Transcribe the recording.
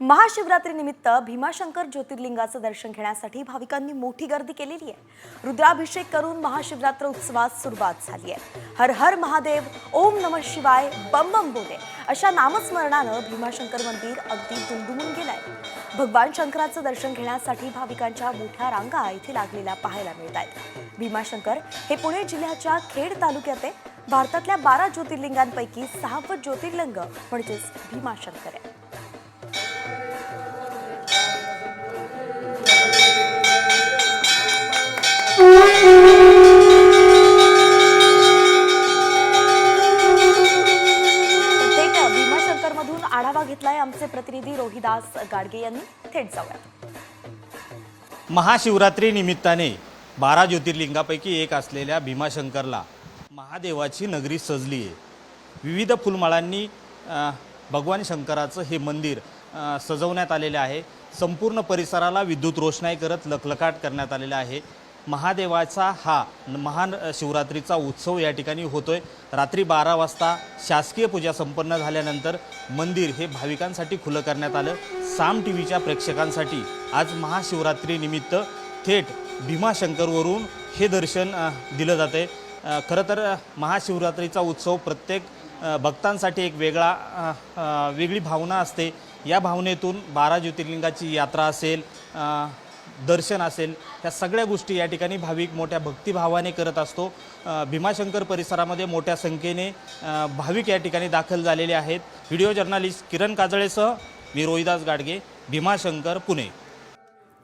महाशिवरात्रीनिमित्त भीमाशंकर ज्योतिर्लिंगाचं दर्शन घेण्यासाठी भाविकांनी मोठी गर्दी केलेली आहे. रुद्राभिषेक करून महाशिवरात्र उत्सवात सुरुवात झाली आहे. हर हर महादेव ओम नम शिवाय बम बम बोले. अशा नामस्मरणानं भीमाशंकर मंदिर अगदी दुमदुमून गेलंय. भगवान शंकराचं दर्शन घेण्यासाठी भाविकांच्या मोठ्या रांगा इथे लागलेल्या पाहायला मिळत आहेत. भीमाशंकर हे पुणे जिल्ह्याच्या खेड तालुक्यात आहे. भारतातल्या बारा ज्योतिर्लिंगांपैकी सहावं ज्योतिर्लिंग म्हणजेच भीमाशंकर आहे. आढावा घेतलाय आमचे प्रतिनिधी रोहिदास गाडगे यांनी. थेट जाऊया महाशिवरात्री निमित्ताने बारा ज्योतिर्लिंगापैकी एक असलेल्या भीमाशंकरला महादेवाची नगरी सजली आहे. विविध फुलमाळांनी भगवान शंकराचं हे मंदिर सजवण्यात आलेले आहे. संपूर्ण परिसराला विद्युत रोषणाई करत लखलखाट करण्यात आलेला आहे. महादेवाचा हा महान शिवरात्रीचा उत्सव या ठिकाणी होतोय. रात्री बारा वाजता शासकीय पूजा संपन्न झाल्यानंतर मंदिर हे भाविकांसाठी खुलं करण्यात आलं. साम टी व्हीच्या प्रेक्षकांसाठी आज महाशिवरात्रीनिमित्त थेट भीमाशंकरवरून हे दर्शन दिलं जाते खरं तर महाशिवरात्रीचा उत्सव प्रत्येक भक्तांसाठी एक वेगळा वेगळी भावना असते. या भावनेतून बारा ज्योतिर्लिंगाची यात्रा असेल दर्शन असेल या सगळ्या गोष्टी या ठिकाणी भाविक मोठ्या भक्तिभावाने करत असतो. भीमाशंकर परिसरामध्ये मोठ्या संख्येने भाविक या ठिकाणी दाखल झालेले आहेत. व्हिडिओ जर्नलिस्ट किरण काजळेसह मी रोहिदास गाडगे भीमाशंकर पुणे.